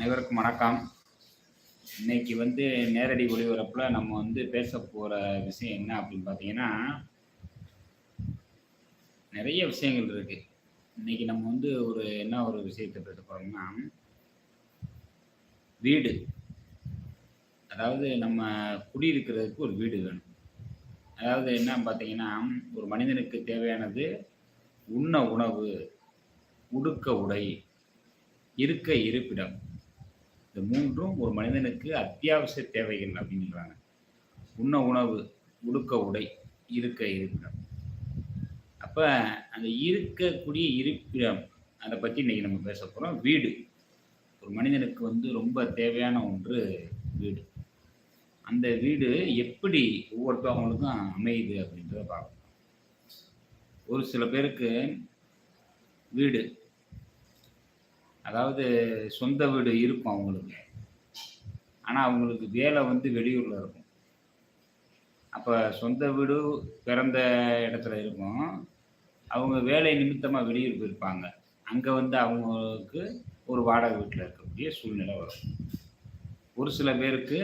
அனைவருக்கும் வணக்கம். இன்னைக்கு வந்து நேரடி ஒளிபரப்பில் நம்ம வந்து பேச போகிற விஷயம் என்ன அப்படின்னு பார்த்தீங்கன்னா நிறைய விஷயங்கள் இருக்கு. இன்னைக்கு நம்ம வந்து ஒரு என்ன ஒரு விஷயத்தை பேச போகிறோம்னா வீடு. அதாவது நம்ம குடியிருக்கிறதுக்கு ஒரு வீடு வேணும். அதாவது என்ன பார்த்தீங்கன்னா ஒரு மனிதனுக்கு தேவையானது உண்ண உணவு உடுக்க உடை இருக்க இருப்பிடம். இந்த மூன்றும் ஒரு மனிதனுக்கு அத்தியாவசிய தேவைகள் அப்படிங்கிறாங்க. உண்ண உணவு உடுக்க உடை இருக்க இருப்பிடம். அப்போ அந்த இருக்கக்கூடிய இருப்பிடம் அதை பற்றி இன்றைக்கி நம்ம பேச போகிறோம் வீடு. ஒரு மனிதனுக்கு வந்து ரொம்ப தேவையான ஒன்று வீடு. அந்த வீடு எப்படி ஒவ்வொருத்தவங்களுக்கும் அமையுது அப்படின்றத பார்க்கணும் ஒரு சில பேருக்கு வீடு அதாவது சொந்த வீடு இருக்கும் அவங்களுக்கு. ஆனால் அவங்களுக்கு வேலை வந்து வெளியூரில் இருக்கும். அப்போ சொந்த வீடு பிறந்த இடத்துல இருக்கும். அவங்க வேலை நிமித்தமாக வெளியூர் போயிருப்பாங்க. அங்கே வந்து அவங்களுக்கு ஒரு வாடகை வீட்டில் இருக்கக்கூடிய சூழ்நிலை வரும். ஒரு சில பேருக்கு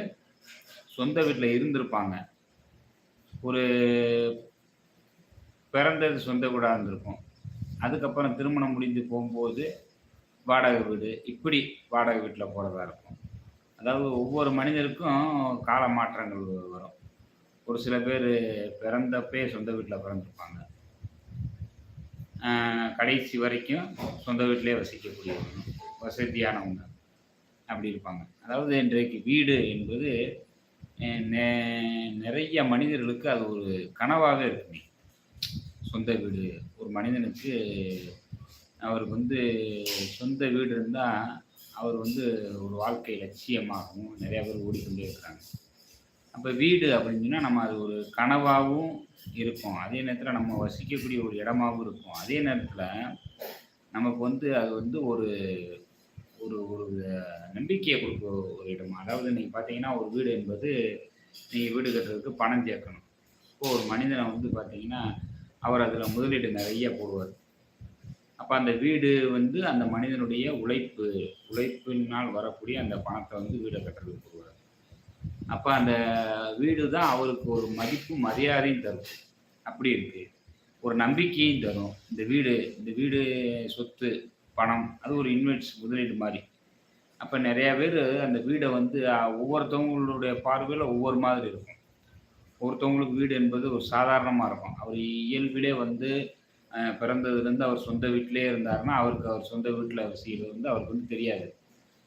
சொந்த வீட்டில் இருந்திருப்பாங்க. ஒரு பிறந்தது சொந்த வீடாக இருந்திருக்கும். அதுக்கப்புறம் திருமணம் முடிந்து போகும்போது வாடகை வீடு இப்படி வாடகை வீட்டில் போகிறதா இருக்கும். அதாவது ஒவ்வொரு மனிதருக்கும் கால மாற்றங்கள் வரும். ஒரு சில பேர் பிறந்தப்பே சொந்த வீட்டில் பிறந்திருப்பாங்க. கடைசி வரைக்கும் சொந்த வீட்டிலே வசிக்கக்கூடியவங்க வசதியானவங்க அப்படி இருப்பாங்க. அதாவது இன்றைக்கு வீடு என்பது நே நிறைய மனிதர்களுக்கு அது ஒரு கனவாக இருக்குமே. சொந்த வீடு ஒரு மனிதனுக்கு அவருக்கு வந்து சொந்த வீடு இருந்தால் அவர் வந்து ஒரு வாழ்க்கை லட்சியமாகவும் நிறைய பேர் ஓடிக்கொண்டே இருக்கிறாங்க. அப்போ வீடு அப்படின்னு சொன்னால் நம்ம அது ஒரு கனவாகவும் இருக்கும். அதே நேரத்தில் நம்ம வசிக்கக்கூடிய ஒரு இடமாவும் இருக்கும். அதே நேரத்தில் நமக்கு வந்து அது வந்து ஒரு ஒரு ஒரு நம்பிக்கையை கொடுக்கும் ஒரு இடம். அதாவது நீங்கள் பார்த்தீங்கன்னா ஒரு வீடு என்பது நீங்கள் வீடு கட்டுறதுக்கு பணம் சேர்க்கணும். இப்போது ஒரு மனிதனை வந்து பார்த்தீங்கன்னா அவர் அதில் முதலீடு நிறைய போடுவார். அப்போ அந்த வீடு வந்து அந்த மனிதனுடைய உழைப்பு உழைப்பினால் வரக்கூடிய அந்த பணத்தை வந்து வீடை கட்டுறதுக்கு கொடுக்குறாரு அப்போ அந்த வீடு தான் அவருக்கு ஒரு மதிப்பு மரியாதையும் தரும். அப்படி இருக்கு. ஒரு நம்பிக்கையும் தரும். இந்த வீடு இந்த வீடு சொத்து பணம் அது ஒரு இன்வெஸ்ட் முதலீடு மாதிரி. அப்போ நிறையா பேர் அந்த வீடை வந்து ஒவ்வொருத்தவங்களுடைய பார்வையில் ஒவ்வொரு மாதிரி இருக்கும். ஒருத்தவங்களுக்கு வீடு என்பது ஒரு சாதாரணமாக இருக்கும். அவர் இயல்பிலே வந்து பிறந்ததுலேருந்து அவர் சொந்த வீட்டிலே இருந்தாருன்னா அவருக்கு அவர் சொந்த வீட்டில் அவர் செய்கிறது வந்து அவருக்கு வந்து தெரியாது.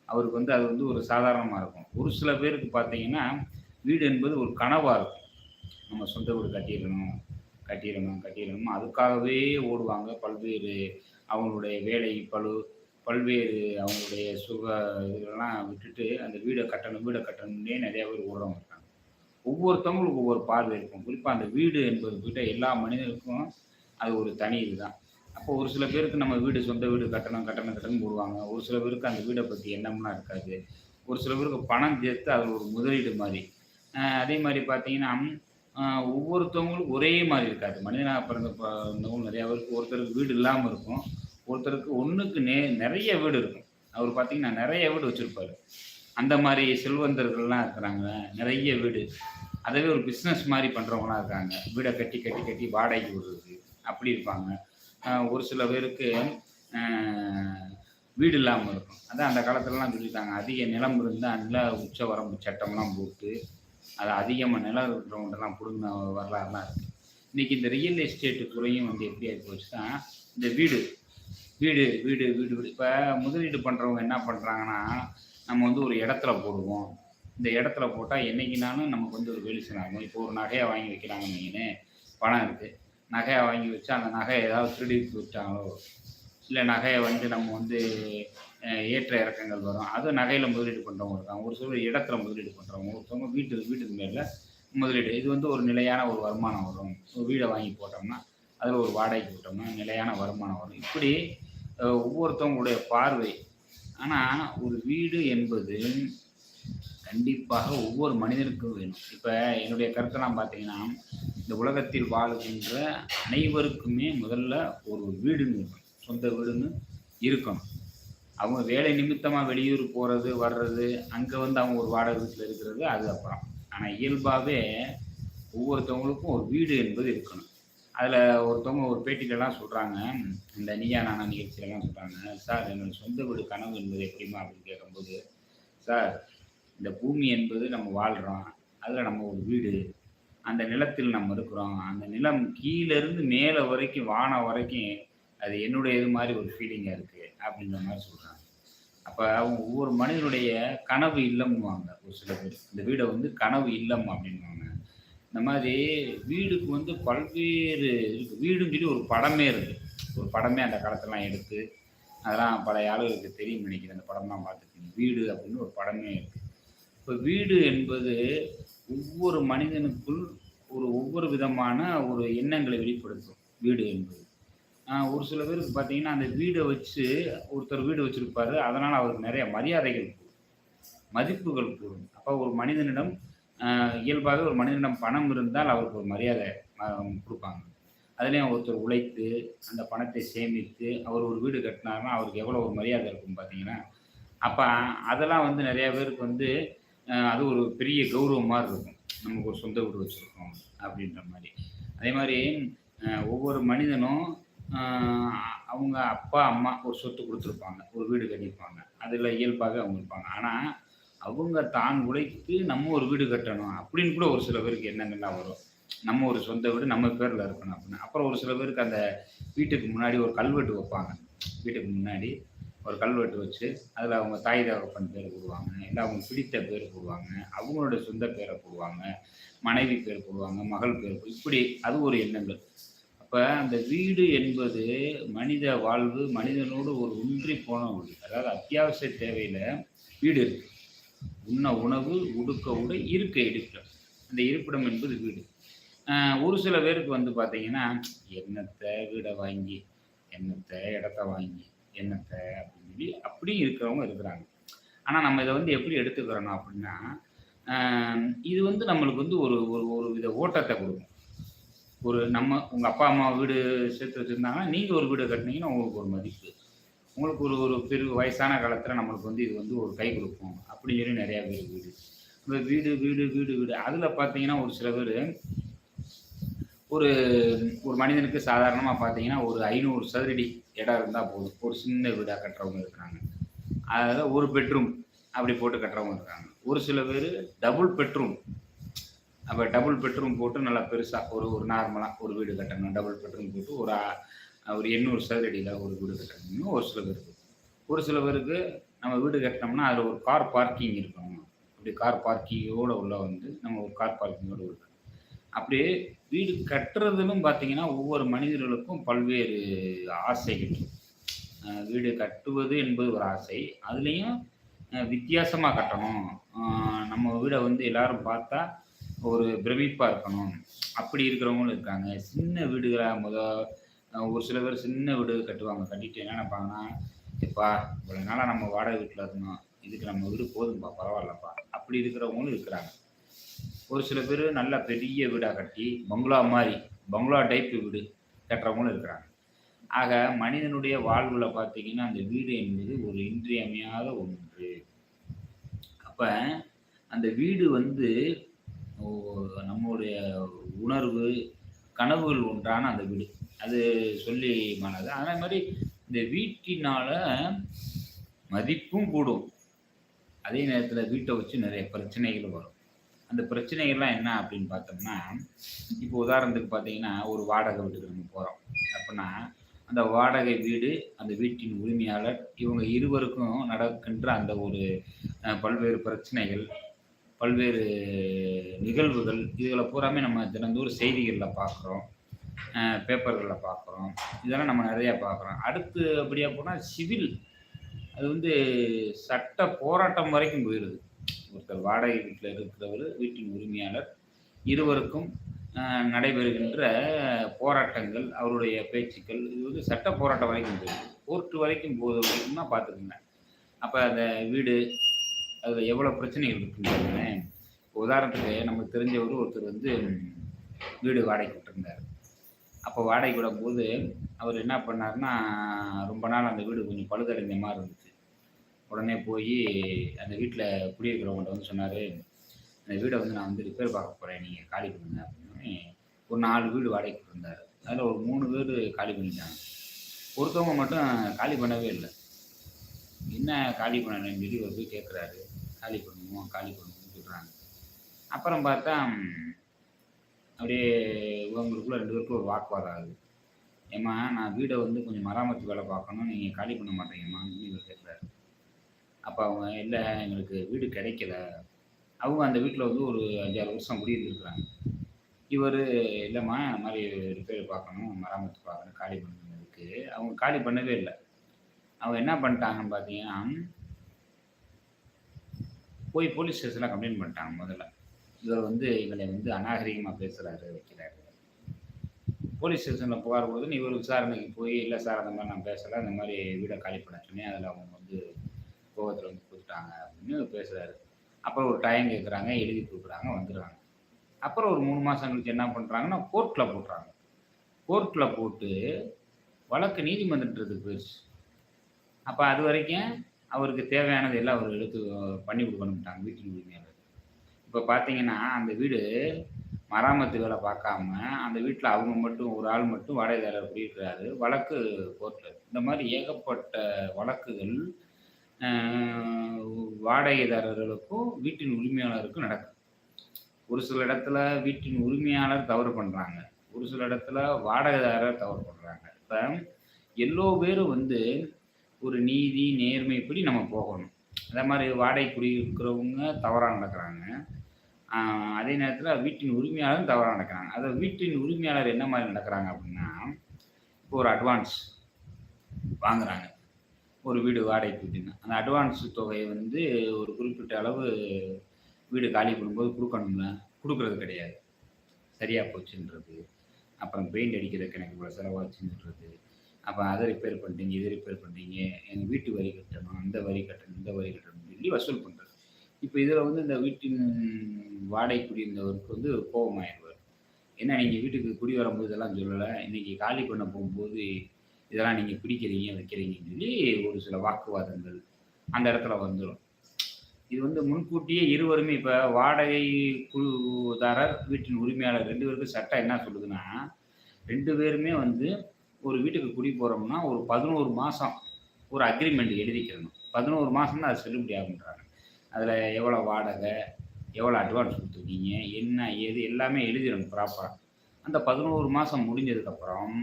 அவருக்கு வந்து அது வந்து ஒரு சாதாரணமாக இருக்கும். ஒரு சில பேருக்கு பார்த்தீங்கன்னா வீடு என்பது ஒரு கனவாக இருக்கும். நம்ம சொந்த வீடு கட்டிடணும் கட்டிடணும் கட்டிடணும். அதுக்காகவே ஓடுவாங்க. பல்வேறு அவங்களுடைய வேலை பளு பல்வேறு அவங்களுடைய சுக இதெல்லாம் விட்டுட்டு அந்த வீடை கட்டணும் வீடை கட்டணும்னே நிறைய பேர் ஓடுறவங்க இருக்காங்க. ஒவ்வொருத்தவங்களுக்கும் ஒவ்வொரு பார்வை இருக்கும். குறிப்பாக அந்த வீடு என்பது கிட்ட எல்லா மனிதனுக்கும் அது ஒரு தனி இதுதான். அப்போ ஒரு சில பேருக்கு நம்ம வீடு சொந்த வீடு கட்டணம் கட்டணம் கட்டணம் போடுவாங்க. ஒரு சில பேருக்கு அந்த வீடை பற்றி எண்ணம்லாம் இருக்காது. ஒரு சில பேருக்கு பணம் சேர்த்து அது ஒரு முதலீடு மாதிரி. அதே மாதிரி பார்த்தீங்கன்னா ஒவ்வொருத்தவங்களும் ஒரே மாதிரி இருக்காது. மனிதனாக பிறந்த பிறந்தவங்க நிறையா பேருக்கு ஒருத்தருக்கு வீடு இல்லாமல் இருக்கும். ஒருத்தருக்கு ஒன்றுக்கு நே நிறைய வீடு இருக்கும். அவர் பார்த்தீங்கன்னா நிறைய வீடு வச்சுருப்பாரு. அந்த மாதிரி செல்வந்தர்கள்லாம் இருக்கிறாங்க. நிறைய வீடு. அதவே ஒரு பிஸ்னஸ் மாதிரி பண்ணுறவங்களாம் இருக்காங்க. வீடை கட்டி கட்டி கட்டி வாடகைக்கு விடுறது. அப்படி இருப்பாங்க. ஒரு சில பேருக்கு வீடு இல்லாமல் இருக்கும். அதான் அந்த காலத்துலலாம் சொல்லிட்டாங்க அதிக நிலம் இருந்தால் நில உச்ச வரம்பு சட்டம்லாம் போட்டு அது அதிகமாக நிலம் இருக்கிறவங்கலாம் பிடுங்கின வரலாறுலாம் இருக்குது இன்றைக்கி இந்த ரியல் எஸ்டேட்டு துறையும் வந்து எப்படி ஆகி போச்சுன்னா இந்த வீடு வீடு வீடு வீடு வீடு. இப்போ முதலீடு பண்ணுறவங்க என்ன பண்ணுறாங்கன்னா நம்ம வந்து ஒரு இடத்துல போடுவோம். இந்த இடத்துல போட்டால் என்னைக்குனாலும் நமக்கு வந்து ஒரு வெளிச்சம் ஆகும். இப்போ ஒரு நகையை வாங்கி வைக்கிறாங்க நீங்கள் பணம் இருக்குது நகையை வாங்கி வச்சு அந்த நகையை ஏதாவது திருடிட்டு விட்டாங்களோ இல்லை நகையை வந்து நம்ம வந்து ஏற்ற இறக்கங்கள் வரும் அது நகையில் முதலீடு பண்ணுறவங்க இருக்காங்க. ஒரு சிலர் இடத்துல முதலீடு பண்ணுறவங்க ஒருத்தவங்க வீட்டுக்கு வீட்டுக்கு மேலே முதலீடு. இது வந்து ஒரு நிலையான ஒரு வருமானம் வரும். ஒரு வீடை வாங்கி போட்டோம்னா அதில் ஒரு வாடகைக்கு போட்டோம்னா நிலையான வருமானம் வரும். இப்படி ஒவ்வொருத்தவங்களுடைய பார்வை. ஆனால் ஒரு வீடு என்பது கண்டிப்பாக ஒவ்வொரு மனிதனுக்கும் வேணும். இப்போ என்னுடைய கருத்தெல்லாம் பார்த்தீங்கன்னா இந்த உலகத்தில் வாழ்கின்ற அனைவருக்குமே முதல்ல ஒரு வீடுன்னு இருக்கணும் சொந்த வீடுன்னு இருக்கணும். அவங்க வேலை நிமித்தமாக வெளியூர் போகிறது வர்றது அங்கே வந்து அவங்க ஒரு வாடகை வீட்டில் இருக்கிறது அது அப்புறம். ஆனால் இயல்பாகவே ஒவ்வொருத்தவங்களுக்கும் ஒரு வீடு என்பது இருக்கணும். அதில் ஒருத்தவங்க ஒரு பேட்டியிலலாம் சொல்கிறாங்க இந்த நீயா நானா நிகழ்ச்சியிலலாம் சொல்கிறாங்க சார் என்னோடய சொந்த வீடு கனவு என்பது எப்படிமா அப்படின்னு கேட்கும்போது சார் இந்த பூமி என்பது நம்ம வாழ்கிறோம் அதில் நம்ம ஒரு வீடு. அந்த நிலத்தில் நம்ம இருக்கிறோம். அந்த நிலம் கீழேருந்து மேலே வரைக்கும் வானம் வரைக்கும் அது என்னுடைய இது மாதிரி ஒரு ஃபீலிங்காக இருக்குது அப்படின்ற மாதிரி சொல்கிறாங்க அப்போ அவங்க ஒவ்வொரு மனிதனுடைய கனவு இல்லம்வாங்க ஒரு சில பேர். இந்த வீடை வந்து கனவு இல்லம் அப்படின்வாங்க இந்த மாதிரி வீடுக்கு வந்து பல்வேறு இருக்கு. வீடுன்னு சொல்லி ஒரு படமே இருக்குது ஒரு படமே அந்த காலத்தெல்லாம் எடுத்து அதெல்லாம் பழைய ஆளுகளுக்கு தெரியும் நினைக்கிறேன். அந்த படம்லாம் பார்த்துருக்கீங்க. வீடு அப்படின்னு ஒரு படமே இருக்குது இப்போ வீடு என்பது ஒவ்வொரு மனிதனுக்குள் ஒரு ஒவ்வொரு விதமான ஒரு எண்ணங்களை வெளிப்படுத்தும். வீடு என்பது. ஒரு சில பேருக்கு பார்த்தீங்கன்னா அந்த வீடை வச்சு ஒருத்தர் வீடு வச்சுருப்பாரு. அதனால் அவருக்கு நிறைய மரியாதைகள் கூடும். மதிப்புகள் கூடும். அப்போ ஒரு மனிதனிடம் இயல்பாகவே ஒரு மனிதனிடம் பணம் இருந்தால் அவருக்கு ஒரு மரியாதை கொடுப்பாங்க. அதுலேயும் ஒருத்தர் உழைத்து அந்த பணத்தை சேமித்து அவர் ஒரு வீடு கட்டினாருன்னா அவருக்கு எவ்வளோ ஒரு மரியாதை இருக்கும் பார்த்தீங்கன்னா அப்போ அதெல்லாம் வந்து நிறையா பேருக்கு வந்து அது ஒரு பெரிய கௌரவம் மாதிரி இருக்கும். நமக்கு ஒரு சொந்த வீடு வச்சுருக்கோம் அப்படின்ற மாதிரி. அதே மாதிரி ஒவ்வொரு மனிதனும் அவங்க அப்பா அம்மா ஒரு சொத்து கொடுத்துருப்பாங்க ஒரு வீடு கட்டியிருப்பாங்க. அதில் இயல்பாக அவங்க இருப்பாங்க. ஆனால் அவங்க தான் உழைத்து நம்ம ஒரு வீடு கட்டணும் அப்படின்னு கூட ஒரு சில பேருக்கு எண்ணங்கள்லாம் வரும். நம்ம ஒரு சொந்த வீடு நம்ம பேரில் இருக்கணும் அப்படின்னு. அப்புறம் ஒரு சில பேருக்கு அந்த வீட்டுக்கு முன்னாடி ஒரு கல்வெட்டு வைப்பாங்க. வீட்டுக்கு முன்னாடி ஒரு கல்வெட்டு வச்சு அதில் அவங்க தாய் தகப்பன் பேர் போடுவாங்க இல்லை அவங்க பிடித்த பேர் போடுவாங்க அவங்களோட சொந்த பேரை போடுவாங்க மனைவி பேர் போடுவாங்க மகள் பேர் இப்படி அது ஒரு எண்ணங்கள். அப்போ அந்த வீடு என்பது மனித வாழ்வு மனிதனோடு ஒரு ஒன்றி போன வீடு. அதாவது அத்தியாவசிய தேவையில் வீடு இருக்கு. உண்ண உணவு உடுக்க உடை இருக்க இருப்பிடம் அந்த இருப்பிடம் என்பது வீடு. ஒரு சில பேருக்கு வந்து பார்த்தீங்கன்னா என்னத்தை வீடை வாங்கி என்னத்தை இடத்த வாங்கி என்னத்தை அப்படி சொல்லி அப்படியும் இருக்கிறவங்க இருக்கிறாங்க. ஆனால் நம்ம இதை வந்து எப்படி எடுத்துக்கிறோம் அப்படின்னா இது வந்து நம்மளுக்கு வந்து ஒரு ஒரு ஒரு வித ஓட்டத்தை கொடுக்கும். ஒரு நம்ம உங்கள் அப்பா அம்மா வீடு சேர்த்து வச்சுருந்தாங்கன்னா நீங்கள் ஒரு வீடு கட்டினீங்கன்னா உங்களுக்கு ஒரு மதிப்பு. உங்களுக்கு ஒரு ஒரு பெரு வயசான காலத்தில் நம்மளுக்கு வந்து இது வந்து ஒரு கை கொடுக்கும் அப்படின்னு சொல்லி நிறையா பேர் வீடு. இந்த வீடு வீடு வீடு வீடு. அதில் பார்த்தீங்கன்னா ஒரு சில பேர் ஒரு ஒரு மனிதனுக்கு சாதாரணமாக பார்த்தீங்கன்னா ஒரு ஐநூறு சதுரடி இடம் இருந்தால் போதும். ஒரு சின்ன வீடாக கட்டுறவங்க இருக்கிறாங்க அதில் ஒரு பெட்ரூம் அப்படி போட்டு கட்டுறவங்க இருக்காங்க. ஒரு சில பேர் டபுள் பெட்ரூம் அப்போ டபுள் பெட்ரூம் போட்டு நல்லா பெருசாக ஒரு ஒரு நார்மலாக ஒரு வீடு கட்டணும். டபுள் பெட்ரூம் போட்டு ஒரு ஒரு எண்ணூறு சதுரடியில் ஒரு வீடு கட்டணும்னு ஒரு சில பேருக்கு ஒரு சில பேருக்கு நம்ம வீடு கட்டினோம்னா அதில் ஒரு கார் பார்க்கிங் இருக்கணும் அப்படி கார் பார்க்கிங்கோட உள்ள வந்து நம்ம ஒரு கார் பார்க்கிங்கோடு இருக்கணும் அப்படியே வீடு கட்டுறதுலும் பார்த்தீங்கன்னா ஒவ்வொரு மனிதர்களுக்கும் பல்வேறு ஆசைகள். வீடு கட்டுவது என்பது ஒரு ஆசை. அதுலேயும் வித்தியாசமாக கட்டணும். நம்ம வீடை வந்து எல்லாரும் பார்த்தா ஒரு பிரமிப்பாக இருக்கணும். அப்படி இருக்கிறவங்களும் இருக்காங்க. சின்ன வீடுகளாக முத ஒரு சில பேர் சின்ன வீடு கட்டுவாங்க. கட்டிட்டு என்ன நினைப்பாங்கன்னா எப்பா இவ்வளோ நாளாக நம்ம வாடகை வீட்டில் இருந்தோம். இதுக்கு நம்ம வீடு போதும்பா பரவாயில்லப்பா. அப்படி இருக்கிறவங்களும் இருக்கிறாங்க. ஒரு சில பேர் நல்ல பெரிய வீடாக கட்டி பங்களா மாதிரி பங்களா டைப்பு வீடு கட்டுறவங்களும் இருக்கிறாங்க. ஆக மனிதனுடைய வாழ்வில் பார்த்தீங்கன்னா அந்த வீடு என்பது ஒரு இன்றியமையாத ஒன்று. அப்போ அந்த வீடு வந்து நம்மளுடைய உணர்வு கனவுகள் ஒன்றான அந்த வீடு. அது சொல்லி மனது அதே மாதிரி இந்த வீட்டினால் மதிப்பும் கூடும். அதே நேரத்தில் வீட்டை வச்சு நிறைய பிரச்சனைகள் வரும். அந்த பிரச்சனைகள்லாம் என்ன அப்படின்னு பார்த்தோம்னா இப்போ உதாரணத்துக்கு பார்த்தீங்கன்னா ஒரு வாடகை வீட்டுக்கு நம்ம போகிறோம் அப்படின்னா அந்த வாடகை வீடு அந்த வீட்டின் உரிமையாளர் இவங்க இருவருக்கும் நடக்கின்ற அந்த ஒரு பல்வேறு பிரச்சனைகள் பல்வேறு நிகழ்வுகள் இதுகளை பூராமே நம்ம தினந்தோறும் செய்திகளில் பார்க்குறோம். பேப்பர்களில் பார்க்குறோம். இதெல்லாம் நம்ம நிறையா பார்க்குறோம். அடுத்து அப்படியா போனால் சிவில். அது வந்து சட்ட போராட்டம் வரைக்கும் போயிடுது ஒருத்தர் வாடகை வீட்டில் இருக்கிறவர் வீட்டின் உரிமையாளர். இருவருக்கும் நடைபெறுகின்ற போராட்டங்கள் அவருடைய பேச்சுக்கள். இது வந்து சட்ட போராட்டம் வரைக்கும் போகுது கோர்ட்டு வரைக்கும் போகுது வரைக்கும் தான் பார்த்துக்குங்க அப்போ அந்த வீடு அதில் எவ்வளோ பிரச்சனைகள் இருக்குன்னு உதாரணத்துக்கு நமக்கு தெரிஞ்சவர் ஒருத்தர் வந்து வீடு வாடகை விட்டுருந்தார். அப்போ வாடகை விடும்போது அவர் என்ன பண்ணாருன்னா ரொம்ப நாள் அந்த வீடு கொஞ்சம் பழுதடைஞ்ச மாதிரி இருந்துச்சு. உடனே போய் அந்த வீட்டில் குடியிருக்கிறவங்கள்ட்ட வந்து சொன்னார் அந்த வீடை வந்து நான் வந்து ரிப்பேர் பார்க்க போகிறேன் நீங்கள் காலி பண்ணுங்க அப்படின்னு ஒரு நாலு வீடு வாடகைக்கு இருந்தார். அதில் ஒரு மூணு வீடு காலி பண்ணிட்டாங்க. ஒருத்தவங்க மட்டும் காலி பண்ணவே இல்லை. என்ன காலி பண்ணணும்னு சொல்லி ஒரு போய் கேட்குறாரு காலி பண்ணுவோம் காலி பண்ணுவோம்னு சொல்கிறாங்க அப்புறம் பார்த்தா அப்படியே இவங்களுக்குள்ள ரெண்டு பேருக்கும் ஒரு வாக்குவாதம் ஆகுது. ஏம்மா நான் வீடை வந்து கொஞ்சம் மராமத்து வேலை பார்க்கணும் நீங்கள் காலி பண்ண மாட்டேங்கம்மா இவர் கேட்குறாரு அப்போ அவங்க இல்லை எங்களுக்கு வீடு கிடைக்கல. அவங்க அந்த வீட்டில் வந்து ஒரு அஞ்சாறு வருஷம் குடியிருந்துருக்குறாங்க. இவர் இல்லைம்மா இந்த மாதிரி ரிப்பேர் பார்க்கணும் மராமத்து பார்க்கணும் காலி பண்ணுறதுக்கு அவங்க காலி பண்ணவே இல்லை. அவங்க என்ன பண்ணிட்டாங்கன்னு பார்த்தீங்கன்னா போய் போலீஸ் ஸ்டேஷனில் கம்ப்ளைண்ட் பண்ணிட்டாங்க முதல்ல. இவர் வந்து எங்களை வந்து அநாகரிகமாக பேசுகிறாரு வைக்கிறாரு. போலீஸ் ஸ்டேஷனில் புகார் கொடுத்து இவர் விசாரணைக்கு போய் இல்லை சார் அந்த மாதிரி நான் பேசலை அந்த மாதிரி வீடை காலி பண்ண சொன்னேன். அதில் அவங்க வந்து கோவத்தில் வந்து கொடுத்துட்டாங்க அப்படின்னு பேசுகிறாரு அப்புறம் ஒரு டைம் கேட்குறாங்க எழுதி கொடுக்குறாங்க வந்துடுறாங்க. அப்புறம் ஒரு மூணு மாதம் கழிச்சு என்ன பண்ணுறாங்கன்னா கோர்ட்டில் போட்டுறாங்க. கோர்ட்டில் போட்டு வழக்கு நீதிமன்றத்துக்கு போயிடுச்சு அப்போ அது வரைக்கும் அவருக்கு தேவையானது எல்லாம் அவர் எடுத்து பண்ணி கொடுக்கணும்ட்டாங்க வீட்டின் உரிமையாளர். இப்போ பார்த்தீங்கன்னா அந்த வீடு மராமத்து வேலை பார்க்காம அந்த வீட்டில் அவங்க மட்டும் ஒரு ஆள் மட்டும் வாடகைதாரர் குடியிருக்கிறாரு. வழக்கு கோர்ட்டில் இந்த மாதிரி ஏகப்பட்ட வழக்குகள் வாடகைதாரர்களுக்கும் வீட்டின் உரிமையாளருக்கும் நடக்கும். ஒரு சில இடத்துல வீட்டின் உரிமையாளர் தவறு பண்ணுறாங்க ஒரு சில இடத்துல வாடகைதாரர் தவறு பண்ணுறாங்க இப்போ எல்லோ பேரும் வந்து ஒரு நீதி நேர்மைப்படி நம்ம போகணும். அதே மாதிரி வாடகை குடியிருக்கிறவங்க தவறாக நடக்கிறாங்க. அதே நேரத்தில் வீட்டின் உரிமையாளரும் தவறாக நடக்கிறாங்க. அதை வீட்டின் உரிமையாளர் என்ன மாதிரி நடக்கிறாங்க அப்படின்னா இப்போ ஒரு அட்வான்ஸ் வாங்குறாங்க. ஒரு வீடு வாடகைக்கு விட்டுன்னு அந்த அட்வான்ஸ் தொகையை வந்து ஒரு குறிப்பிட்ட அளவு வீடு காலி பண்ணும்போது கொடுக்கணும்ல? கொடுக்குறது கிடையாது. சரியாக போச்சுன்றது. அப்புறம் பெயிண்ட் அடிக்கிறதுக்கு எனக்கு இவ்வளோ செலவாச்சுன்றது. அப்போ அதை ரிப்பேர் பண்ணுறீங்க இதை ரிப்பேர் பண்ணிட்டீங்க. எங்கள் வீட்டு வரி கட்டணும் அந்த வரி கட்டணும் இந்த வரி கட்டணும் சொல்லி வசூல் பண்ணுறது இப்போ இதில் வந்து இந்த வீட்டின் வாடகை குடியிருந்தவருக்கு வந்து கோபமாயிடுவார். ஏன்னா நீங்கள் வீட்டுக்கு குடி வரும்போது இதெல்லாம் சொல்லலை. இன்றைக்கி காலி பண்ண போகும்போது இதெல்லாம் நீங்கள் பிடிக்கிறீங்க வைக்கிறீங்கன்னு சொல்லி ஒரு சில வாக்குவாதங்கள் அந்த இடத்துல வந்துடும் இது வந்து முன்கூட்டியே இருவருமே இப்போ வாடகை குழுதாரர் வீட்டின் உரிமையாளர் ரெண்டு பேருக்கும் சட்டம் என்ன சொல்லுதுன்னா ரெண்டு பேருமே வந்து ஒரு வீட்டுக்கு குடி போகிறோம்னா ஒரு பதினோரு மாதம் ஒரு அக்ரிமெண்ட் எழுதிக்கிறணும் பதினோரு மாதம் தான் அது செல்லுபடி ஆகுன்றாங்க அதில் எவ்வளோ வாடகை எவ்வளோ அட்வான்ஸ் கொடுத்துருக்கீங்க என்ன ஏது எல்லாமே எழுதிடணும் ப்ராப்பராக அந்த பதினோரு மாதம் முடிஞ்சதுக்கப்புறம்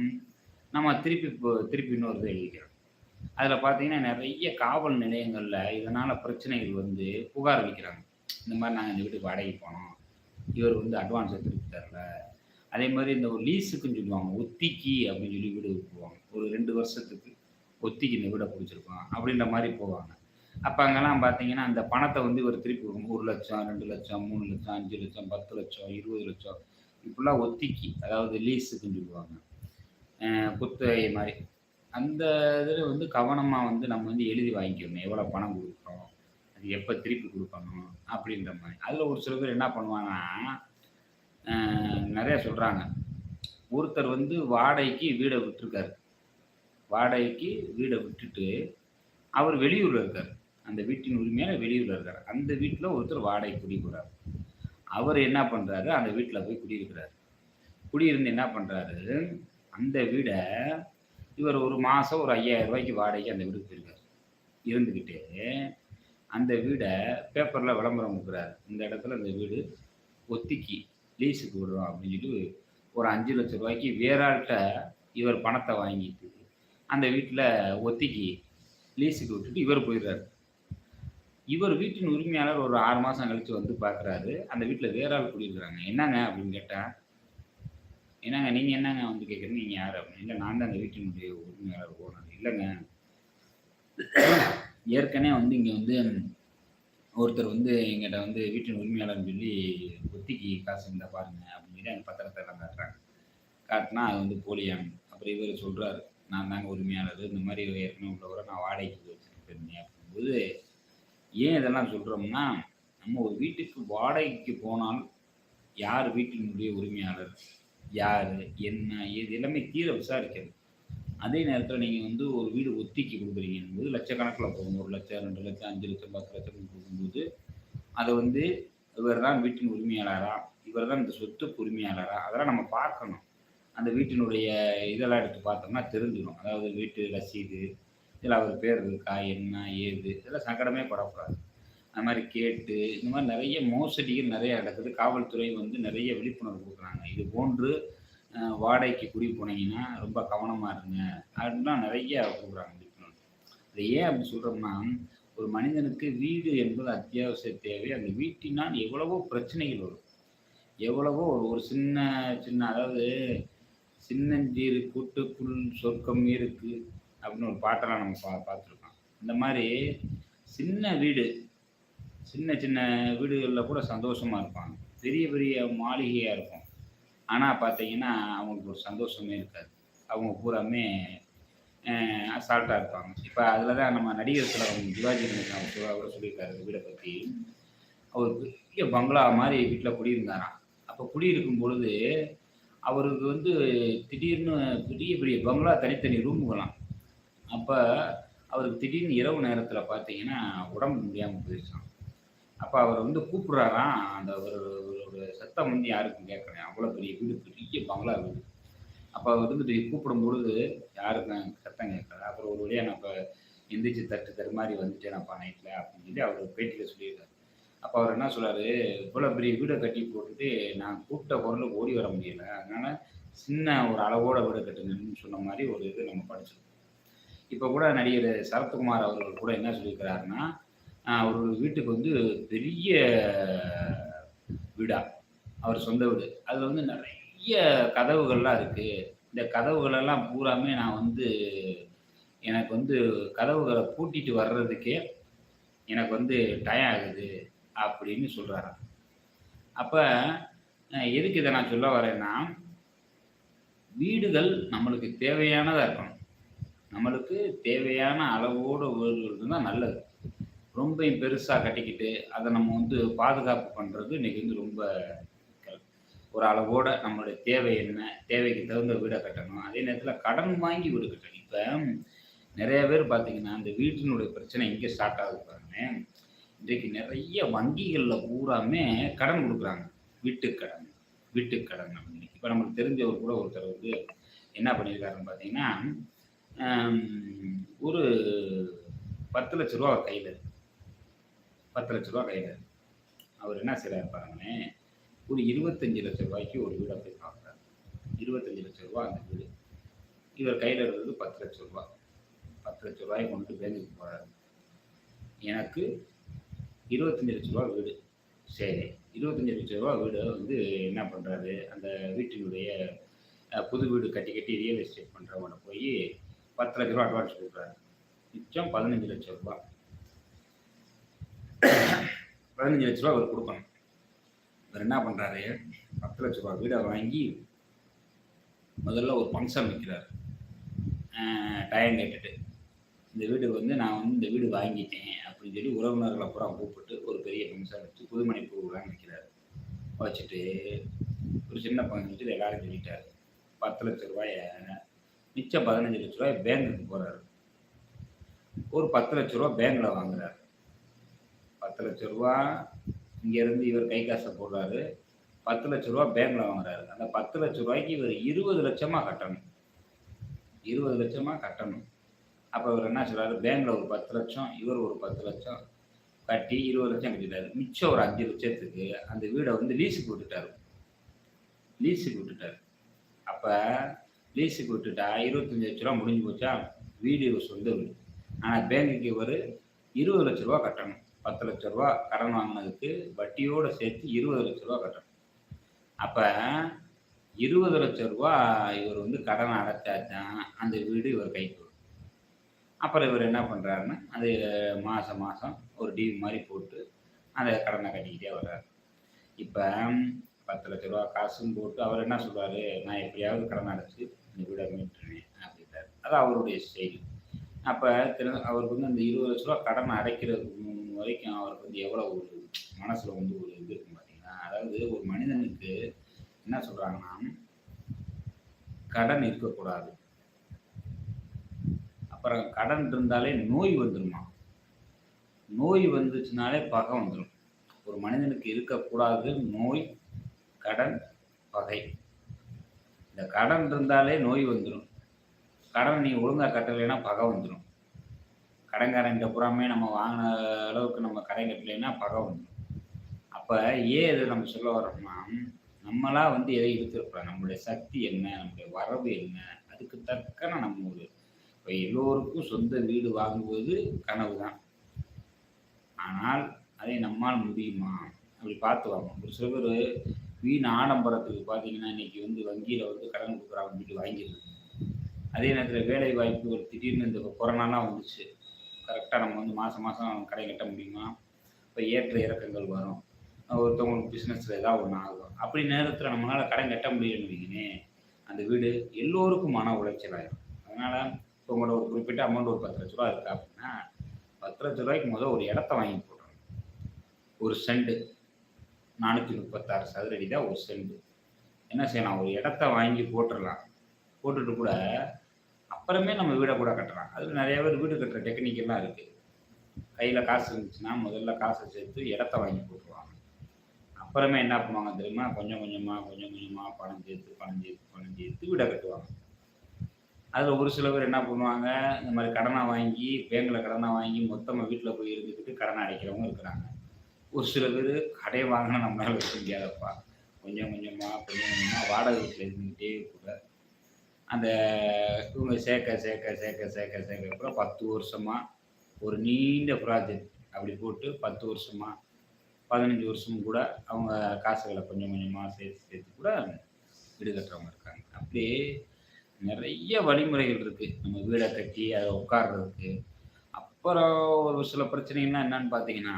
நம்ம திருப்பி திருப்பி இன்னொரு எழுதிக்கிறோம். அதில் பார்த்தீங்கன்னா நிறைய காவல் நிலையங்களில் இதனால் பிரச்சனைகள் வந்து புகார் அளிக்கிறாங்க இந்த மாதிரி நாங்கள் இந்த வீட்டுக்கு வாடகைக்கு போனோம். இவர் வந்து அட்வான்ஸை திருப்பி தரல. அதே மாதிரி இந்த ஒரு லீஸுக்குன்னு சொல்லுவாங்க. ஒத்திக்கி அப்படின்னு சொல்லி வீடு போவாங்க. ஒரு ரெண்டு வருஷத்துக்கு ஒத்திக்கு இந்த வீடை பிடிச்சிருக்கோம் அப்படின்ற மாதிரி போவாங்க. அப்போ அங்கெல்லாம் பார்த்தீங்கன்னா அந்த பணத்தை வந்து இவர் திருப்பி கொடுக்கும் ஒரு லட்சம் ரெண்டு லட்சம் மூணு லட்சம் அஞ்சு லட்சம் பத்து லட்சம் இருபது லட்சம். இப்படிலாம் ஒத்திக்கி அதாவது லீஸுக்குன்னு சொல்லுவாங்க. குத்தகை மாதிரி. அந்த இதில் வந்து கவனமாக வந்து நம்ம வந்து எழுதி வாங்கிக்கணும். எவ்வளோ பணம் கொடுக்குறோம்? அது எப்போ திருப்பி கொடுக்கணும்? அப்படின்ற மாதிரி. அதில் ஒரு சில பேர் என்ன பண்ணுவாங்கன்னா நிறையா நிறைய சொல்கிறாங்க ஒருத்தர் வந்து வாடகைக்கு வீடை விட்டுருக்காரு. வாடகைக்கு வீடை விட்டுட்டு அவர் வெளியூரில் இருக்கார். அந்த வீட்டின் உரிமையால் வெளியூரில் இருக்கார். அந்த வீட்டில் ஒருத்தர் வாடகை குடிக்கிறார். அவர் என்ன பண்ணுறாரு அந்த வீட்டில் போய் குடியிருக்கிறார். குடியிருந்து என்ன பண்ணுறாரு அந்த வீடை இவர் ஒரு மாதம் ஒரு ஐயாயிரம் ரூபாய்க்கு வாடகைக்கு அந்த வீடு போயிருக்கார். இருந்துக்கிட்டு அந்த வீடை பேப்பரில் விளம்பரம் கொடுக்குறாரு. இந்த இடத்துல அந்த வீடு ஒத்திக்கி லீஸுக்கு விடுறோம் அப்படின்னு சொல்லி ஒரு அஞ்சு லட்ச ரூபாய்க்கு வேற ஆள்கிட்ட இவர் பணத்தை வாங்கிட்டு அந்த வீட்டில் ஒத்திக்கி லீஸுக்கு விட்டுட்டு இவர் போயிடுறாரு. இவர் வீட்டின் உரிமையாளர் ஒரு ஆறு மாதம் கழித்து வந்து பார்க்குறாரு அந்த வீட்டில் வேற ஆள் குடியிருக்கிறாங்க. என்னங்க அப்படின்னு கேட்டால் என்னங்க நீங்கள் என்னங்க வந்து கேட்குறீங்க நீங்கள் யார் அப்படின்னு? இல்லை நான் தான் அந்த வீட்டினுடைய உரிமையாளர் ஓனர். இல்லைங்க. ஏற்கனவே வந்து இங்கே வந்து ஒருத்தர் வந்து எங்கிட்ட வந்து வீட்டின் உரிமையாளர்னு சொல்லி ஒத்திக்கு காசு இருந்தால் பாருங்க அப்படின்னு சொல்லி அந்த பத்திரத்தை எல்லாம் காட்டுறாங்க. காட்டினா அது வந்து போலியாங்க அப்புறம் இவர் சொல்கிறாரு நான் தாங்க உரிமையாளர் இந்த மாதிரி ஏற்கனவே உள்ளவரை நான் வாடகைக்கு வச்சுட்டு இருந்தேன் அப்படிங்கும்போது ஏன் இதெல்லாம் சொல்கிறோம்னா நம்ம ஒரு வீட்டுக்கு வாடகைக்கு போனால் யார் வீட்டினுடைய உரிமையாளர்? யார் என்ன இது எல்லாமே தீர விசாரிக்கிறது அதே நேரத்தில் நீங்கள் வந்து ஒரு வீடு ஒத்திக்கு கொடுக்குறீங்கன்னும்போது லட்சக்கணக்கில் போகும் ஒரு லட்சம் ரெண்டு லட்சம் அஞ்சு லட்சம் பத்து லட்சம் கொடுக்கும்போது அதை வந்து இவர் தான் வீட்டின் உரிமையாளரா? இவர் தான் இந்த சொத்துக்கு உரிமையாளரா? அதெல்லாம் நம்ம பார்க்கணும். அந்த வீட்டினுடைய இதெல்லாம் எடுத்து பார்த்தோம்னா தெரிஞ்சிடும். அதாவது வீட்டு ரசீது இதில் அவர் பேர் இருக்கா என்ன ஏது இதெல்லாம் சங்கடமே படக்கூடாது. அது மாதிரி கேட்டு இந்த மாதிரி நிறைய மோசடிகள் நிறைய நடக்குது. காவல்துறை வந்து நிறைய விழிப்புணர்வு கொடுக்குறாங்க. இது போன்று வாடகைக்கு குடி போனீங்கன்னா ரொம்ப கவனமாக இருங்க. அப்படின்லாம் நிறைய கொடுக்குறாங்க விழிப்புணர்வு. அது ஏன் அப்படி சொல்கிறோம்னா ஒரு மனிதனுக்கு வீடு என்பது அத்தியாவசிய தேவை. அந்த வீட்டினால் எவ்வளவோ பிரச்சனைகள் வரும். எவ்வளவோ ஒரு ஒரு சின்ன சின்ன அதாவது சின்னஞ்சீரு கூட்டுக்குள் சொர்க்கம் இருக்கு அப்படின்னு ஒரு பாட்டெல்லாம் நம்ம பா பார்த்துருக்கோம். இந்த மாதிரி சின்ன வீடு சின்ன சின்ன வீடுகளில் கூட சந்தோஷமாக இருப்பாங்க. பெரிய பெரிய மாளிகையாக இருக்கும். ஆனால் பார்த்தீங்கன்னா அவங்களுக்கு ஒரு சந்தோஷமே இருக்காது. அவங்க பூராமே அசால்ட்டாக இருப்பாங்க. இப்போ அதில் தான் நம்ம நடிகர் சிலவங்க சிவாஜி கணேசன் அவர் சொல்ல- சொல்லியிருக்காரு வீடை பற்றி அவர் பெரிய பங்களா மாதிரி வீட்டில் குடியிருந்தாராம். அப்போ குடியிருக்கும் பொழுது அவருக்கு வந்து திடீர்னு பெரிய பெரிய பங்களா தனித்தனி ரூமுகளாம் அப்போ அவருக்கு திடீர்னு இரவு நேரத்தில் பார்த்தீங்கன்னா உடம்பு முடியாமல் போயிருச்சான் அப்போ அவர் வந்து கூப்பிட்றாராம். அந்த ஒரு ஒரு சத்தம் வந்து யாருக்கும் கேட்குறேன் அவ்வளோ பெரிய வீடு பெரிய பங்களா வீடு. அப்போ அவர் வந்து கூப்பிடும் பொழுது யாருக்கும் சத்தம் கேட்கல. அப்புறம் ஒரு வழியாக நான் இப்போ எந்திரிச்சு தட்டு தரு மாதிரி வந்துட்டேனப்பா நைட்டில் அப்படின்னு சொல்லி அவர் பேட்டியில் சொல்லியிருக்காரு. அப்போ அவர் என்ன சொல்கிறாரு இவ்வளோ பெரிய வீடை கட்டி போட்டுட்டு நான் கூப்பிட்ட குரலுக்கு ஓடி வர முடியல. அதனால் சின்ன ஒரு அளவோட வீடு கட்டுங்கன்னு சொன்ன மாதிரி ஒரு இது நம்ம படிச்சிருக்கோம். இப்போ கூட நடிகர் சரத்குமார் அவர்கள் கூட என்ன சொல்லியிருக்கிறாருன்னா ஒரு வீட்டுக்கு வந்து பெரிய வீடா. அவர் சொந்த வீடு. அதில் வந்து நிறைய கதவுகள்லாம் இருக்குது இந்த கதவுகளெல்லாம் பூராமே நான் வந்து எனக்கு வந்து கதவுகளை பூட்டிட்டு வர்றதுக்கே எனக்கு வந்து டயம் ஆகுது அப்படின்னு சொல்கிறாராம் அப்போ எதுக்கு இதை நான் சொல்ல வரேன்னா வீடுகள் நம்மளுக்கு தேவையானதாக இருக்கணும். நம்மளுக்கு தேவையான அளவோடு வீடுகள் தான் நல்லது. ரொம்ப பெருசாக கட்டிக்கிட்டு அதை நம்ம வந்து பாதுகாப்பு பண்ணுறது இன்றைக்கி வந்து ரொம்ப ஒரு அளவோட நம்மளுடைய தேவை என்ன தேவைக்கு தகுந்த வீடை கட்டணும். அதே நேரத்தில் கடன் வாங்கி வீடு கட்டணும். இப்போ நிறைய பேர் பார்த்தீங்கன்னா அந்த வீட்டினுடைய பிரச்சனை எங்கே ஸ்டார்ட் ஆகுது பாருங்க. இன்றைக்கு நிறைய வங்கிகளில் பூராமே கடன் கொடுக்குறாங்க. வீட்டுக் கடன் வீட்டுக் கடன் அப்படின்னு. இப்போ நம்மளுக்கு தெரிஞ்சவர் கூட ஒருத்தர் வந்து என்ன பண்ணியிருக்காருன்னு பார்த்தீங்கன்னா ஒரு பத்து லட்ச ரூபா கையில் இருக்கு பத்து லட்ச ரூபா கையில் அவர் என்ன செய்கிறார் பாருங்களேன் ஒரு இருபத்தஞ்சு லட்ச ரூபாய்க்கு ஒரு வீடை போய் பார்க்குறாரு. இருபத்தஞ்சு லட்ச ரூபா அந்த வீடு. இவர் கையில் இருக்கிறது பத்து லட்ச ரூபா. பத்து லட்ச ரூபாயை கொண்டு பேங்குக்கு போகிறாரு எனக்கு இருபத்தஞ்சி லட்ச ரூபா வீடு. சரி இருபத்தஞ்சு லட்ச ரூபா வீடு வந்து என்ன பண்ணுறாரு அந்த வீட்டினுடைய புது வீடு கட்டி கட்டி ரியல் எஸ்டேட் பண்ணுறவங்க போய் பத்து லட்ச ரூபா அட்வான்ஸ் கொடுக்குறாரு. மிச்சம் பதினஞ்சு லட்ச ரூபா. பதினஞ்சு லட்ச ரூபா அவர் கொடுக்கணும் இவர் என்ன பண்ணுறாரு பத்து லட்ச ரூபா வீடை வாங்கி முதல்ல ஒரு ஃபங்க்ஷன் வைக்கிறார். டயம் கேட்டுட்டு இந்த வீடு வந்து நான் வந்து இந்த வீடு வாங்கிட்டேன் அப்படின்னு சொல்லி உறவினர்களை பூரா கூப்பிட்டு ஒரு பெரிய ஃபங்க்ஷன் வச்சு புதுமணி பூவெலாம் வைக்கிறார். வச்சுட்டு ஒரு சின்ன ஃபங்க்ஷன் வச்சு எல்லாரும் சொல்லிட்டார். பத்து லட்ச ரூபாயை மிச்சம் பதினஞ்சு லட்ச ரூபாய் பேங்குக்கு போகிறாரு ஒரு பத்து லட்ச ரூபா பேங்க்கில் வாங்குறாரு. பத்து லட்ச ரூபா இங்கேருந்து இவர் கை காசை போடுறாரு. பத்து லட்ச ரூபா பேங்க்கில் வாங்குறாரு. அந்த பத்து லட்ச ரூபாய்க்கு இவர் இருபது லட்சமாக கட்டணும். இருபது லட்சமாக கட்டணும். அப்போ இவர் என்ன சொல்கிறாரு பேங்க்கில் ஒரு பத்து லட்சம் இவர் ஒரு பத்து லட்சம் கட்டி இருபது லட்சம் கட்டிட்டாரு. மிச்சம் ஒரு அஞ்சு லட்சத்துக்கு அந்த வீடை வந்து லீஸுக்கு விட்டுட்டாரு. லீஸுக்கு விட்டுட்டாரு. அப்போ லீஸுக்கு விட்டுட்டா இருபத்தஞ்சு லட்ச ரூபா முடிஞ்சு போச்சா? வீடு சொந்த வீடு. ஆனால் பேங்குக்கு இவர் இருபது லட்ச ரூபா கட்டணும். பத்து லட்ச ரூபா கடன் வாங்கினதுக்கு வட்டியோடு சேர்த்து இருபது லட்ச ரூபா கட்டணும். அப்போ இருபது லட்ச ரூபா இவர் வந்து கடன் அடைச்சாச்சான் அந்த வீடு இவர் கைக்கு வரும் அப்புறம் இவர் என்ன பண்ணுறாருன்னா அது மாதம் மாதம் ஒரு டிவி மாதிரி போட்டு அந்த கடனை கட்டிக்கிட்டே வர்றாரு. இப்போ பத்து லட்ச ரூபா காசும் போட்டு அவர் என்ன சொல்கிறாரு நான் எப்படியாவது கடன் அடைச்சி இந்த வீடை மீட்டுருவேன் அப்படின்றாரு. அது அவருடைய செயல். அப்போ திரு அவருக்கு வந்து அந்த இருபது லட்ச ரூபா கடன் அடைக்கிறது வரைக்கும் அவருக்கு வந்து எவ்வளோ ஒரு மனசில் வந்து ஒரு இது இருக்கும் பார்த்தீங்கன்னா அதாவது ஒரு மனிதனுக்கு என்ன சொல்கிறாங்கன்னா கடன் இருக்கக்கூடாது. அப்புறம் கடன் இருந்தாலே நோய் வந்துருமா? நோய் வந்துச்சுனாலே பகை வந்துடும் ஒரு மனிதனுக்கு இருக்கக்கூடாது நோய் கடன் பகை. இந்த கடன் இருந்தாலே நோய் வந்துடும் கடன் நீ ஒழுங்காக கட்டலைன்னா பகை வந்துடும் கடன்காரன்கிட்ட புறாமே நம்ம வாங்கின அளவுக்கு நம்ம கடை கட்டலைன்னா பகை வந்துடும் அப்போ ஏன் இதை நம்ம சொல்ல வரோம்னா நம்மளாக வந்து எதை இருக்கிறோம் நம்மளுடைய சக்தி என்ன? நம்மளுடைய வரவு என்ன? அதுக்கு தக்கன நம்ம ஒரு இப்போ எல்லோருக்கும் சொந்த வீடு வாங்குவது கனவு தான் ஆனால் அதை நம்மால் முடியுமா? அப்படி பார்த்து வாங்கணும் ஒரு சில பேர் வீண் ஆடம்பரத்துக்கு பார்த்தீங்கன்னா இன்னைக்கு வந்து வங்கியில் வந்து கடன் கொடுக்குறாங்க வீட்டு வாங்கிடுது அதே நேரத்தில் வேலை வாய்ப்பு ஒரு திடீர்னு இந்த கொரோனாலாம் வந்துச்சு. கரெக்டாக நம்ம வந்து மாதம் மாதம் கடை கட்ட முடியுமா? இப்போ ஏற்ற இறக்கங்கள் வரும். ஒருத்தவங்களுக்கு பிஸ்னஸில் ஏதாவது ஒன்று ஆகும். அப்படி நேரத்தில் நம்மளால் கடன் கட்ட முடியலன்னு வைக்கினேன் அந்த வீடு எல்லோருக்கும் மன உளைச்சலாயிரும் அதனால் இப்போ உங்களோட ஒரு குறிப்பிட்ட அமௌண்ட் ஒரு பத்து லட்ச ரூபா இருக்கா அப்படின்னா பத்து லட்ச ரூபாய்க்கு முதல் ஒரு இடத்த வாங்கி போடுறோம் ஒரு செண்டு நானூற்றி முப்பத்தாறு சதுரடி தான் ஒரு செண்டு என்ன செய்யலாம்? ஒரு இடத்த வாங்கி போட்டுடலாம் போட்டுட்டு கூட அப்புறமே நம்ம வீடை கூட கட்டலாம். அதில் நிறைய பேர் வீடு கட்டுற டெக்னிக்கெல்லாம் இருக்குது கையில் காசு இருந்துச்சுன்னா முதல்ல காசை சேர்த்து இடத்த வாங்கி போட்டுருவாங்க. அப்புறமே என்ன பண்ணுவாங்க தெரியுமா? கொஞ்சம் கொஞ்சமாக கொஞ்சம் கொஞ்சமாக பணம் சேர்த்து பணம் சேர்த்து பணம் சேர்த்து வீடை கட்டுவாங்க. அதில் ஒரு சில பேர் என்ன பண்ணுவாங்க? இந்த மாதிரி கடனை வாங்கி பேங்கில் கடனை வாங்கி மொத்தமாக வீட்டில் போய் இருந்துக்கிட்டு கடனை அடைக்கிறவங்க இருக்கிறாங்க. ஒரு சில பேர் கடையை வாங்கினா நம்மளால வைக்க முடியாதப்பா. கொஞ்சம் கொஞ்சமாக கொஞ்சம் கொஞ்சமாக வாடகை வீட்டில் இருந்துக்கிட்டே கூட அந்த இவங்க சேர்க்க சேர்க்க சேர்க்க சேர்க்க சேர்க்க அப்புறம் பத்து வருஷமாக ஒரு நீண்ட ப்ராஜெக்ட் அப்படி போட்டு பத்து வருஷமாக பதினஞ்சு வருஷம் கூட அவங்க காசுகளை கொஞ்சம் கொஞ்சமாக சேர்த்து சேர்த்து கூட வீடு கட்டுறவங்க இருக்காங்க. அப்படியே நிறைய வழிமுறைகள் இருக்குது நம்ம வீடை கட்டி அதை உட்கார்றதுக்கு. அப்புறம் ஒரு சில பிரச்சனைகள்லாம் என்னன்னு பார்த்தீங்கன்னா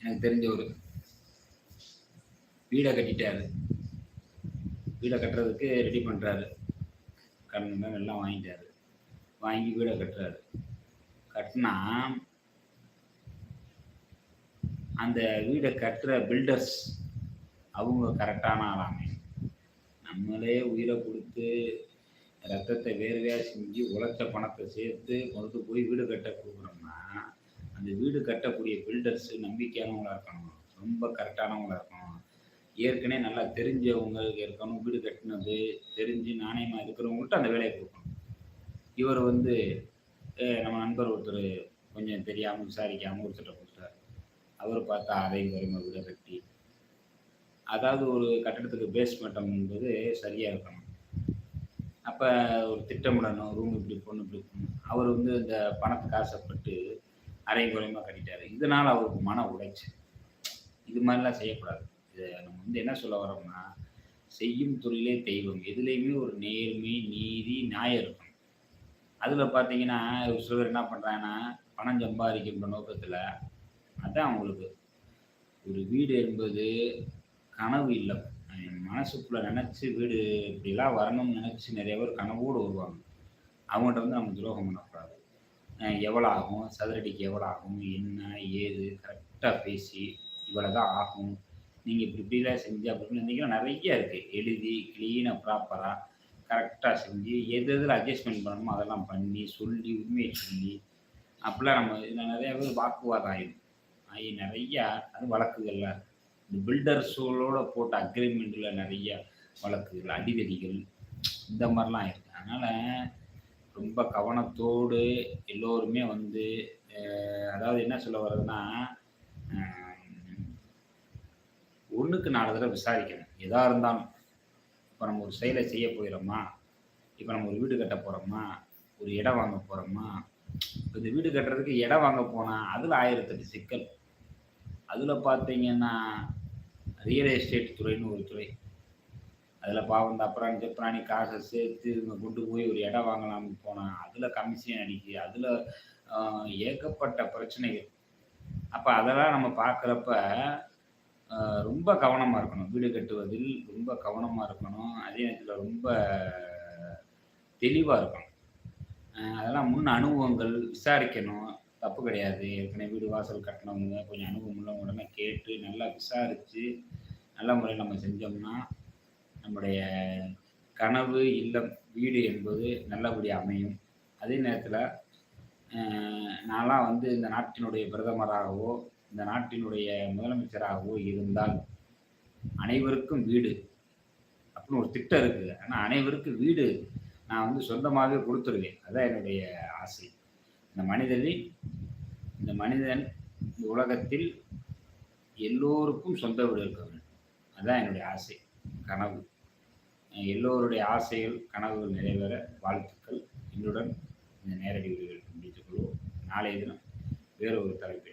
எனக்கு தெரிஞ்ச ஒரு வீடை கட்டிட்டாரு. வீடை கட்டுறதுக்கு ரெடி பண்ணுறாரு கடன் எல்லாம் வாங்கிட்டாரு. வாங்கி வீடை கட்டுறாரு. கட்டினா அந்த வீடை கட்டுற பில்டர்ஸ் அவங்க கரெக்டான ஆளாமே. நம்மளே உயிரை கொடுத்து ரத்தத்தை வேர்வையாக செஞ்சு உழைச்ச பணத்தை சேர்த்து கொண்டு போய் வீடு கட்ட கொடுக்குறோம்னா அந்த வீடு கட்டக்கூடிய பில்டர்ஸ் நம்பிக்கையானவங்களாக இருக்கணும். ரொம்ப கரெக்டானவங்களா இருக்கணும். ஏற்கனவே நல்லா தெரிஞ்சவங்களுக்கு இருக்கணும் வீடு கட்டினது தெரிஞ்சு நாணயமாக இருக்கிறவங்கள்ட்ட அந்த வேலையை கொடுக்கணும். இவர் வந்து நம்ம நண்பர் ஒருத்தர் கொஞ்சம் தெரியாமல் விசாரிக்காமல் ஒருத்தர் கொடுத்தார் அவர் பார்த்தா அதையும் வறுமை வீடை கட்டி அதாவது ஒரு கட்டடத்துக்கு பேஸ்மெண்டம் என்பது சரியாக இருக்கணும். அப்போ ஒரு திட்டமிடணும் ரூம் இப்படி பொண்ணு இப்படி போடணும். அவர் வந்து இந்த பணத்துக்கு ஆசைப்பட்டு அரை குறையமாக கட்டிட்டார். இதனால் அவருக்கு மன உடைச்சு இது மாதிரிலாம் செய்யக்கூடாது. இதை நம்ம வந்து என்ன சொல்ல வரோம்னா செய்யும் தொழிலே தெய்வம். எதுலேயுமே ஒரு நேர்மை நீதி நியாயம் இருக்கும் அதில் பார்த்தீங்கன்னா ஒரு என்ன பண்ணுறாங்கன்னா பணம் சம்பாதிக்கின்ற நோக்கத்தில் அதான் அவங்களுக்கு. ஒரு வீடு என்பது கனவு இல்லம். மனசுக்குள்ளே நினச்சி வீடு இப்படிலாம் வரணும்னு நினச்சி நிறைய பேர் கனவோடு வருவாங்க. அவங்கள்ட்ட வந்து நம்ம துரோகம் பண்ணக்கூடாது. எவ்வளோ ஆகும் சதுரடிக்கு எவ்வளோ ஆகும் என்ன? ஏது? கரெக்டாக பேசி இவ்வளோ தான் ஆகும். நீங்கள் இப்படி இப்படிலாம் செஞ்சு அப்படின்னு இருந்தீங்கன்னா நிறைய இருக்குது எழுதி க்ளீனாக ப்ராப்பராக கரெக்டாக செஞ்சு எது எதில் அட்ஜஸ்ட்மெண்ட் பண்ணணுமோ அதெல்லாம் பண்ணி சொல்லி உண்மையை சொல்லி அப்படிலாம் நம்ம இதில் நிறையா பேர் வாக்குவாதம் ஆயிடும். ஆகி நிறையா அது வழக்குகளில் இந்த பில்டர்ஸோட போட்ட அக்ரிமெண்ட்டில் நிறைய வழக்குகள் அடிதடிகள் இந்த மாதிரிலாம் இருக்குது அதனால் ரொம்ப கவனத்தோடு எல்லோருமே வந்து அதாவது என்ன சொல்ல வர்றதுன்னா ஒன்றுக்கு நாலு தடவை விசாரிக்கணும். எதாக இருந்தாலும். இப்போ நம்ம ஒரு செயலை செய்ய போயிடுறோமா இப்போ நம்ம ஒரு வீடு கட்ட போகிறோமா ஒரு இடம் வாங்க போகிறோமா இப்போ இந்த வீடு கட்டுறதுக்கு இடம் வாங்க போனால் அதில் ஆயிரத்தெட்டு சிக்கல். அதில் பார்த்தீங்கன்னா ரியல் எஸ்டேட் துறைன்னு ஒரு துறை. அதில் பாவம் இந்த அப்புறம் ஜெப்ராணி காசை சேர்த்து இவங்க கொண்டு போய் ஒரு இடம் வாங்கலாம்னு போனால் அதில் கமிஷன் அடிக்கு அதில் ஏகப்பட்ட பிரச்சனைகள். அப்போ அதெல்லாம் நம்ம பார்க்குறப்ப ரொம்ப கவனமாக இருக்கணும். வீடு கட்டுவதில் ரொம்ப கவனமாக இருக்கணும். அதே நேரத்தில் ரொம்ப தெளிவாக இருக்கணும். அதெல்லாம் முன் அனுபவங்கள் விசாரிக்கணும். தப்பு கிடையாது. ஏற்கனவே வீடு வாசல் கட்டினவங்க கொஞ்சம் அனுபவம் உள்ளவங்க உடனே கேட்டு நல்லா விசாரித்து நல்ல முறையில் நம்ம செஞ்சோம்னா நம்முடைய கனவு இல்லம் வீடு என்பது நல்லபடியாக அமையும். அதே நேரத்தில் நான்லாம் வந்து இந்த நாட்டினுடைய பிரதமராகவோ இந்த நாட்டினுடைய முதலமைச்சராகவோ இருந்தால் அனைவருக்கும் வீடு அப்படின்னு ஒரு திட்டம் இருக்குது. ஆனால் அனைவருக்கும் வீடு நான் வந்து சொந்தமாகவே கொடுத்துருவேன். அதான் என்னுடைய ஆசை. இந்த மனிதனில் இந்த மனிதன் இந்த உலகத்தில் எல்லோருக்கும் சொந்த வீடு இருக்க வேண்டும். அதுதான் என்னுடைய ஆசை கனவு. எல்லோருடைய ஆசைகள் கனவுகள் நிறைவேற வாழ்த்துக்கள். என்னுடன் இந்த நேரடி உரைகள் முடித்துக் கொள்வோம். நாளைய தினம் வேறு ஒரு தலைப்பில்